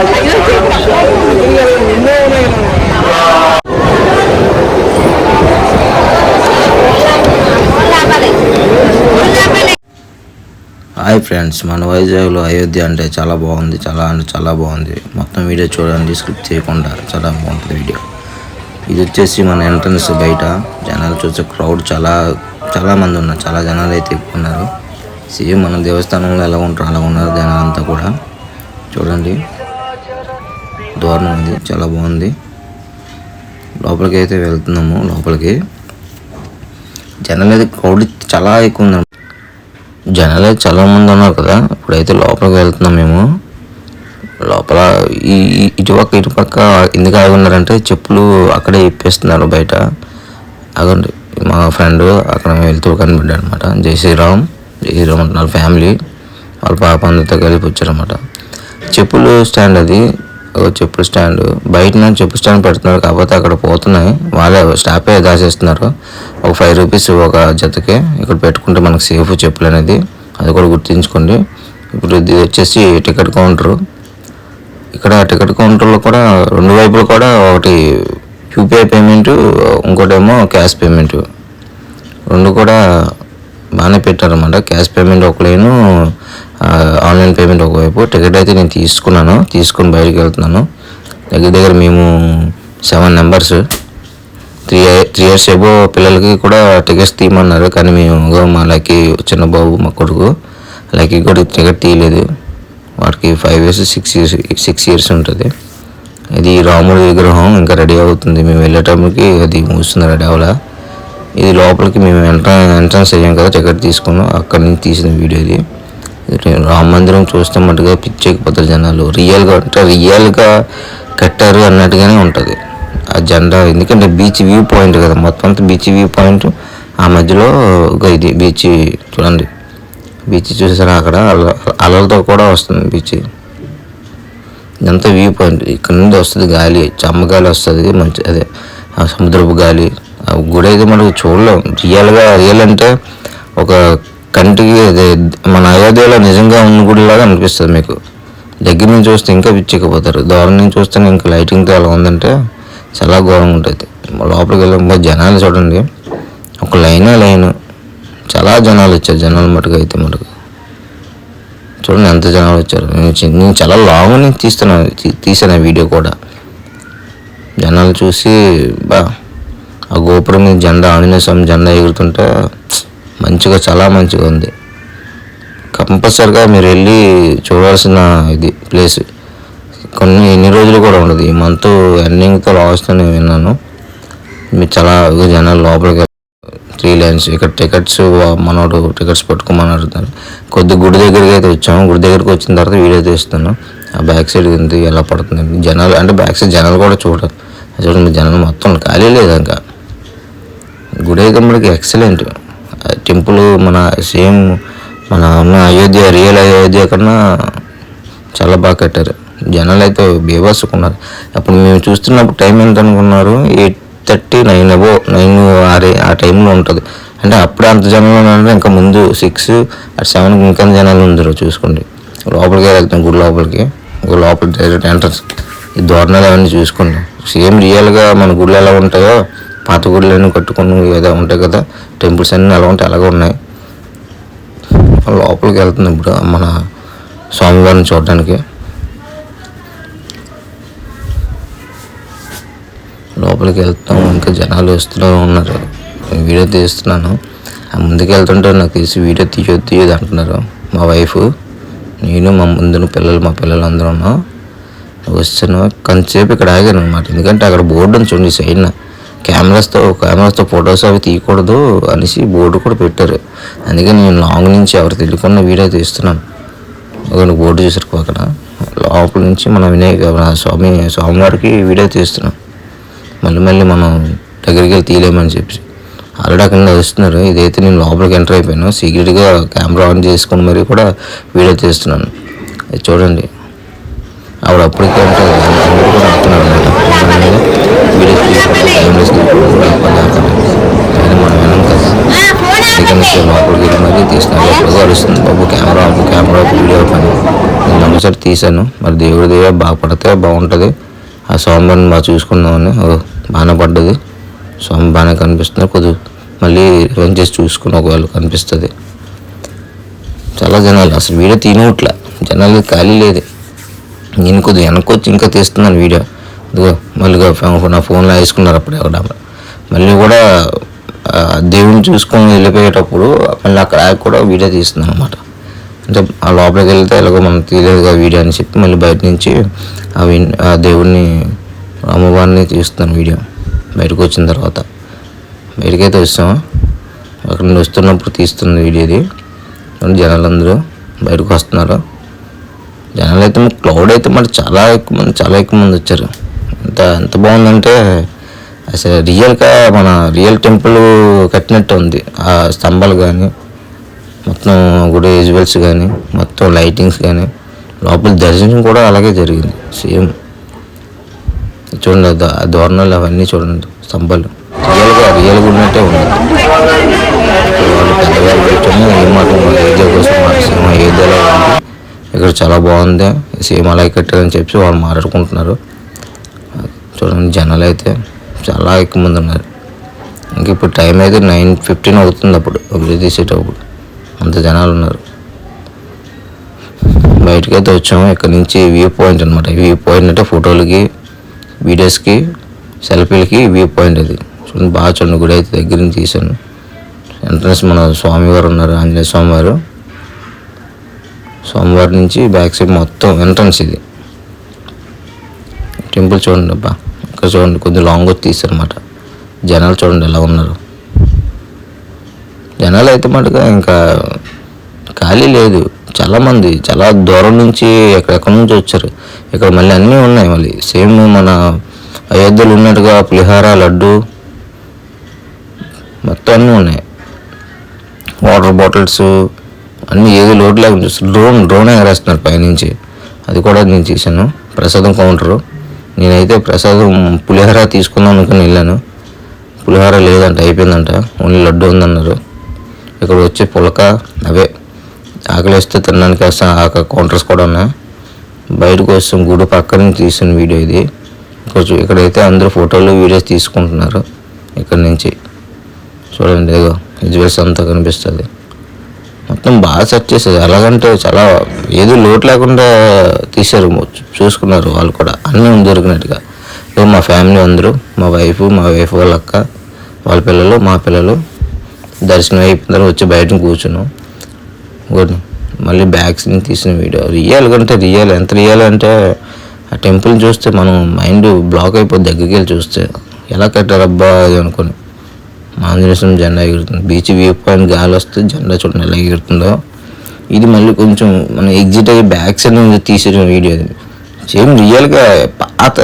Hi friends మన వైజాగ్లో అయోధ్య అంటే చాలా బాగుంది చాలా అంటే చాలా బాగుంది. మొత్తం వీడియో చూడండి స్క్రిప్ట్ చేయకుండా చాలా బాగుంటుంది వీడియో. ఇది వచ్చేసి మన ఎంట్రన్స్ బయట. జనాలు చూసే క్రౌడ్ చాలా చాలా మంది ఉన్నారు చాలా జనాలు అయితే ఎక్కువ ఉన్నారు. సేమ్ మన దేవస్థానంలో ఎలా ఉంటారో అలా ఉన్నారు జనాలంతా కూడా. చూడండి. దూరం ఉంది. చాలా బాగుంది. లోపలికి అయితే వెళ్తున్నాము. లోపలికి జనాలు అయితే క్రౌడ్ చాలా ఎక్కువ ఉంది. జనాలు అయితే చాలా మంది ఉన్నారు కదా. ఇప్పుడైతే లోపలికి వెళ్తున్నాం మేము. లోపల ఈ ఇటుపక్క ఇటుపక్క ఎందుకు ఆగి ఉన్నారంటే చెప్పులు అక్కడే ఇప్పేస్తున్నారు బయట. అగండి మా ఫ్రెండ్ అక్కడ వెళ్తూ కనిపెట్టాడు అనమాట జై శ్రీరామ్ జై శ్రీరామ్ అంటున్నారు ఫ్యామిలీ వాళ్ళ పాప అందరితో కలిపి వచ్చారనమాట. చెప్పులు స్టాండ్ అది. చెప్పు స్టాండ్. బయట నుంచి చెప్పు స్టాండ్ పెడుతున్నారు కాకపోతే అక్కడ పోతున్నాయి. వాళ్ళే స్టాపే దాచేస్తున్నారు. ఒక ఫైవ్ రూపీస్ ఒక జతకి. ఇక్కడ పెట్టుకుంటే మనకు సేఫ్ చెప్పులు అనేది. అది కూడా గుర్తుంచుకోండి. ఇప్పుడు ఇది వచ్చేసి టికెట్ కౌంటర్. ఇక్కడ టికెట్ కౌంటర్లో కూడా రెండు వైపులు కూడా ఒకటి యూపీఐ పేమెంట్ ఇంకోటేమో క్యాష్ పేమెంట్. రెండు కూడా బాగానే పెట్టారన్నమాట. క్యాష్ పేమెంట్ ఒకలేను ఆన్లైన్ పేమెంట్ ఒకవైపు. టికెట్ అయితే నేను తీసుకున్నాను తీసుకుని బయటికి వెళ్తున్నాను. దగ్గర దగ్గర మేము seven numbers three three years above పిల్లలకి కూడా టికెట్స్ తీయమన్నారు కానీ మేము మా లక్కీ చిన్న బాబు మా కొడుకు లక్కీ కూడా టికెట్ తీయలేదు. వాడికి five years six years six years ఉంటుంది. ఇది రాముడి విగ్రహం ఇంకా రెడీ అవుతుంది. మేము వెళ్ళేటప్పటికి అది మూస్తుంది రెడీ అవ్వాలా ఇది లోపలికి మేము ఎంట్రన్స్ ఎంట్రన్స్ అయ్యాం కదా టికెట్ తీసుకున్నాం. అక్కడి నుంచి తీసిన వీడియో ఇది. రామ మందిరం చూస్తే మటుగా పిచ్చెక్కిపోతారు జనాలు. రియల్గా అంటే రియల్గా కట్టారు అన్నట్టుగానే ఉంటుంది. ఆ జెండా ఎందుకంటే బీచ్ వ్యూ పాయింట్ కదా మొత్తం అంతా బీచ్ వ్యూ పాయింట్. ఆ మధ్యలో ఒక ఇది బీచ్ చూడండి. బీచ్ చూసారా అక్కడ అల- అలలతో కూడా వస్తుంది బీచ్. ఇదంతా వ్యూ పాయింట్. ఇక్కడ నుండి వస్తుంది గాలి చమ్మగాలి వస్తుంది మంచి అదే ఆ సముద్రపు గాలి. గుడి అయితే మనకు చూడలేం. రియల్గా రియల్ అంటే ఒక కంటికి అదే మన అయోధ్యలో నిజంగా ఉన్న గుడిలాగా అనిపిస్తుంది మీకు. దగ్గర నుంచి చూస్తే ఇంకా పిచ్చెక్కిపోతారు దూరం నుంచి చూస్తే ఇంకా లైటింగ్తో ఎలా ఉందంటే చాలా ఘోరంగా ఉంటుంది. లోపలికి వెళ్ళిన జనాలు చూడండి. ఒక లైనే లైన్. చాలా జనాలు వచ్చారు. జనాలు మటుకు అయితే మటుకు. చూడండి ఎంత జనాలు వచ్చారు. నేను నేను చాలా లాంగ్ నుంచి తీస్తున్నాను. తీసాను ఆ వీడియో కూడా. జనాలు చూసి బా ఆ గోపురం మీద జెండా ఆంజనేయ స్వామి జెండా ఎగురుతుంటే మంచిగా చాలా మంచిగా ఉంది. కంపల్సరిగా మీరు వెళ్ళి చూడాల్సిన ఇది ప్లేస్. కొన్ని ఎన్ని రోజులు కూడా ఉండదు. ఈ మంత్ ఎండింగ్తో లాస్ట్ అని విన్నాను. మీరు చాలా జనాలు లోపలికి త్రీ లైన్స్ ఇక్కడ టికెట్స్ మనోడు టికెట్స్ పట్టుకోమని అడుగుతాను కొద్ది గుడి దగ్గరికి అయితే వచ్చాము. గుడి దగ్గరికి వచ్చిన తర్వాత వీడియో తీస్తున్నాను. ఆ బ్యాక్ సైడ్ ఉంది ఎలా పడుతుంది జనాలు అంటే బ్యాక్ సైడ్ జనాలు కూడా చూడరు. చూడండి జనాలు మొత్తం ఖాళీ లేదు ఇంకా. గుడి అయితే మనకి ఎక్సలెంట్ టెంపుల్ మన సేమ్ మన ఉన్న అయోధ్య రియల్ అయోధ్య కన్నా చాలా బాగా కట్టారు. జనాలు అయితే బీభత్సకున్నారు అప్పుడు మేము చూస్తున్నప్పుడు టైం ఎంత అనుకున్నారు? ఎయిట్ థర్టీ నైన్ అబో నైన్ ఆరే ఆ టైంలో ఉంటుంది. అంటే అప్పుడే అంత జనాలు ఉన్నారంటే ఇంకా ముందు సిక్స్ అటు సెవెన్కి ఇంకా జనాలు ఉందరు చూసుకోండి. లోపలికి వెళ్తాం గుడి లోపలికి. గుడి లోపల డైరెక్ట్ ఎంట్రన్స్ ఈ దోరణాలు అవన్నీ చూసుకోండి. సేమ్ రియల్గా మన గుళ్ళు ఎలా ఉంటాయో పాత గుళ్ళన్నీ కట్టుకుని ఏదో ఉంటాయి కదా టెంపుల్స్ అన్నీ ఎలా ఉంటాయి అలాగే ఉన్నాయి. లోపలికి వెళ్తుంది ఇప్పుడు మన స్వామివారిని చూడడానికి. లోపలికి వెళ్తాం ఇంకా జనాలు వస్తూనే ఉన్నారు. వీడియో తీస్తున్నాను. ఆ ముందుకు వెళ్తుంటే నాకు తీసి వీడియో తీయొద్దు తీయదు అంటున్నారు మా వైఫ్. నేను మా ముందున పిల్లలు మా పిల్లలు అందరూ ఉన్నాం. వస్తున్నాం కొంతసేపు ఇక్కడ ఆగాను అనమాట ఎందుకంటే అక్కడ బోర్డు ఉంది చూడండి సైడ్న. కెమెరాస్తో కెమెరాస్తో ఫొటోస్ అవి తీయకూడదు అనేసి బోర్డు కూడా పెట్టారు. అందుకే నేను లాంగ్ నుంచి ఎవరు తెలియకుండా వీడియో తీస్తున్నాను. ఒక బోర్డు చూసారు అక్కడ లోపల నుంచి మన వినాయక స్వామి స్వామివారికి వీడియో తీస్తున్నాం. మళ్ళీ మళ్ళీ మనం దగ్గరికి వెళ్ళి తీయలేమని చెప్పి. ఆల్రెడీ అక్కడ వస్తున్నారు. ఇదైతే నేను లోపలికి ఎంటర్ అయిపోయాను. సీక్రెట్గా కెమెరా ఆన్ చేసుకుని మరీ కూడా వీడియో తీస్తున్నాను. చూడండి. ఆవిడ అప్పటికే ఉంటుంది అందరూ కూడా వస్తున్నారు. అన్నమాట తీసుకుంటే మనం వినం కదా మరీ బాబు కెమెరా కెమెరా ఆపు, వీడియో పని నేను తీశాను మరి దేవుడి దేవ బాగా పడితే బాగుంటుంది ఆ స్వామివారిని బాగా చూసుకుందామని బాగానే పడ్డది స్వామి బాగానే కనిపిస్తుంది కొద్ది మళ్ళీ రివెంజ్ చేసి చూసుకుని ఒకవేళ కనిపిస్తుంది చాలా జనాలు అసలు వీడియో తీనట్లా జనాలు ఖాళీ లేదు నేను కొద్దిగా వెనక్కి వచ్చి ఇంకా తీస్తున్నాను వీడియో ఇదిగో మళ్ళీ నా ఫోన్లో వేసుకున్నారు అప్పుడు ఎవడ మళ్ళీ కూడా దేవుని చూసుకొని వెళ్ళిపోయేటప్పుడు మళ్ళీ అక్కడ ఆగి కూడా వీడియో తీస్తున్నాను అనమాట అంటే ఆ లోపలికి వెళ్తే ఎలాగో మనం తీయలేదు వీడియో అని చెప్పి మళ్ళీ బయట నుంచి ఆ విన్- ఆ దేవుడిని అమ్మవారిని తీస్తున్నాను వీడియో. బయటకు వచ్చిన తర్వాత. బయటకైతే వచ్చాము అక్కడ నుండి వస్తున్నప్పుడు తీస్తున్న వీడియో ఇది. జనాలందరూ బయటకు వస్తున్నారు. జనాలు అయితే మరి క్లౌడ్ అయితే మరి చాలా ఎక్కువ మంది చాలా ఎక్కువ మంది వచ్చారు. ఎంత ఎంత బాగుందంటే అసలు రియల్గా మన రియల్ టెంపుల్ కట్టినట్టు ఉంది. ఆ స్తంభాలు కానీ మొత్తం గుడి విజువల్స్ కానీ మొత్తం లైటింగ్స్ కానీ లోపల దర్శనం కూడా అలాగే జరిగింది. సేమ్. చూడండి ఆ దోరణాలు అవన్నీ చూడండి స్తంభాలు. రియల్గా రియల్గా ఉన్నట్టే ఉంది. వాళ్ళు పెద్దవాళ్ళు కూర్చొని ఏం మాట ఏదో కోసం సినిమా ఇక్కడ చాలా బాగుంది. సేమ్ అలాగే కట్టారని చెప్పి వాళ్ళు మాట్లాడుకుంటున్నారు. చూడండి జనాలు అయితే చాలా ఎక్కువ మంది ఉన్నారు. ఇంక ఇప్పుడు టైం అయితే నైన్ ఫిఫ్టీన్ అవుతుంది అప్పుడు వీడియో తీసేటప్పుడు. అంత జనాలు ఉన్నారు. బయటకు అయితే వచ్చాము ఇక్కడ నుంచి వ్యూ పాయింట్ అనమాట వ్యూ పాయింట్ అంటే ఫోటోలకి వీడియోస్కి సెల్ఫీలకి వ్యూ పాయింట్ అది. చూడండి బాగా చూడండి గుడి అయితే దగ్గర నుంచి తీశాను. ఎంట్రన్స్ మన స్వామివారు ఉన్నారు ఆంజనేయ స్వామివారు. స్వామివారి నుంచి బ్యాక్ సైడ్ మొత్తం ఎంట్రన్స్ ఇది. టెంపుల్ చూడండి అబ్బా. ఇక్కడ చూడండి కొద్దిగా లాంగ్ వచ్చి జనాలు చూడండి ఎలా ఉన్నారు. జనాలు అయితే మటుగా ఇంకా ఖాళీ లేదు. చాలామంది చాలా దూరం నుంచి ఎక్కడెక్కడ నుంచి వచ్చారు. ఇక్కడ మళ్ళీ అన్నీ ఉన్నాయి మళ్ళీ. సేమ్ మన అయోధ్యలో ఉన్నట్టుగా పులిహార లడ్డు మొత్తం అన్నీ ఉన్నాయి. వాటర్ బాటిల్స్ అన్నీ ఏది లోటు లేకుండా చూస్తారు డ్రోన్ డ్రోన్ ఎగరేస్తున్నారు పైనుంచి. అది కూడా నేను తీసాను ప్రసాదం కౌంటరు. నేనైతే ప్రసాదం పులిహోర తీసుకుందాం అనుకుని వెళ్ళాను. పులిహోర లేదంట అయిపోయిందంట. ఓన్లీ లడ్డు ఉందన్నారు. ఇక్కడ వచ్చే పులక అవే. ఆకలి వేస్తే తినడానికి వస్తాను ఆ కౌంటర్స్ కూడా ఉన్నాయి. బయటకు వస్తాం గుడి పక్కన నుంచి తీసిన వీడియో ఇది. కొంచెం ఇక్కడైతే అందరూ ఫోటోలు వీడియోస్ తీసుకుంటున్నారు. ఇక్కడ నుంచి. చూడండి ఏదో విజువల్స్ అంతా కనిపిస్తుంది. మొత్తం బాగా సెట్ చేసేది ఎలాగంటే చాలా ఏది లోటు లేకుండా తీశారు. చూసుకున్నారు వాళ్ళు కూడా. అన్నీ దొరికినట్టుగా. మా ఫ్యామిలీ అందరూ మా వైఫ్ మా వైఫ్ వాళ్ళ అక్క వాళ్ళ పిల్లలు మా పిల్లలు దర్శనం అయిపోయిన తర్వాత వచ్చి బయట కూర్చున్నాం. మళ్ళీ బ్యాగ్స్ నుంచి తీసిన వీడియో రియల్ కంటే రియల్ ఎంత రియల్ అంటే ఆ టెంపుల్ చూస్తే మనం మైండ్ బ్లాక్ అయిపోద్ది దగ్గరికి వెళ్ళి చూస్తే ఎలా కట్టారబ్బా అది అనుకుని. ఆంజనేయస్వామి జెండా ఎగురుతుంది. బీచ్ వ్యూ పాయింట్ గాలి వస్తే జెండా చూడండి ఎలా ఎగురుతుందో. ఇది మళ్ళీ కొంచెం మనం ఎగ్జిట్ అయ్యి బ్యాక్ సైడ్ నుంచి తీసిన వీడియో సేమ్ రియల్గా పాత